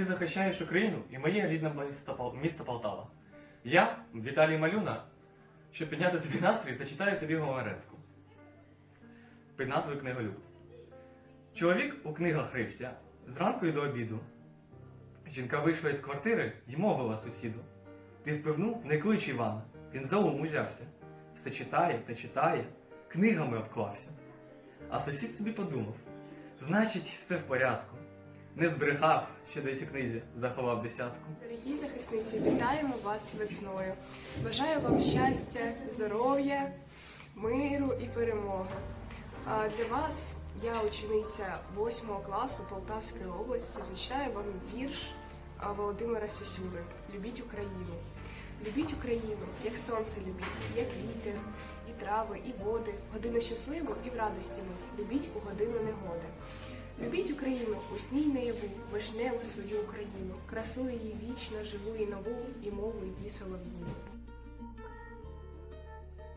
ти захищаєш Україну і моє рідне місто, Полтава. Я, Віталій Малюна, щоб підняти тобі настрій, зачитаю тобі гомерецьку під назвою Книголюб. Чоловік у книгах рився зранку і до обіду. Жінка вийшла із квартири й мовила сусіду. Ти в пивну не клич Івана, він за ум узявся. Все читає та читає, книгами обклався. А сусід собі подумав: значить, все в порядку. Не збрехав, що десь книзі заховав десятку. Дорогі захисниці, вітаємо вас весною. Бажаю вам щастя, здоров'я, миру і перемоги. А для вас я, учениця 8 класу Полтавської області, зачитаю вам вірш Володимира Сюсюри Любіть Україну. Любіть Україну, як сонце любіть, як вітер, і трави, і води, годину щасливу і в радості мить. Любіть у годину негоди. Любіть Україну, усній наяву, вишневу свою Україну, красу її вічно, живу і нову, і мову її солов'їну.